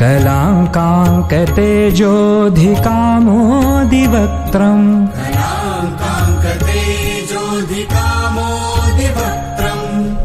कलाङ्काङ्कतेजोऽधिकामोदिवक्त्रम्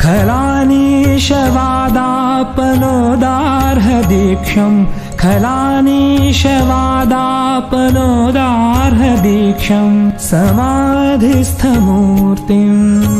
खलानीशवादापनोदार्हदीक्षम्। खलानीशवादापनोदार्हदीक्षम्। समाधिस्थमूर्तिम्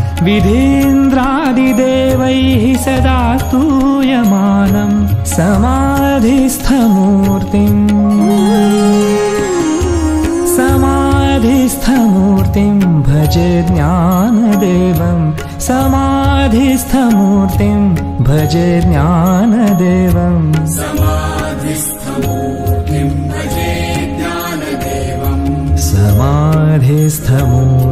विधीन्द्रादिदेवैः सदा स्तूयमानम् समाधिस्थमूर्तिम्। समाधिस्थमूर्तिम् भजे ज्ञानदेवम्। ज्ञानदेवम्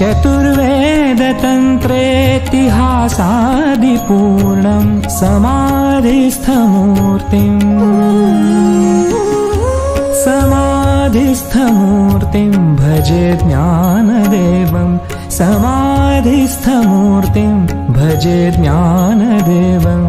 चतुर्वेदतन्त्रेतिहासादिपूर्णम् समाधिस्थमूर्तिम् समाधिस्थमूर्तिम् भजे ज्ञानदेवम् समाधिस्थमूर्तिम् भजे ज्ञानदेवम्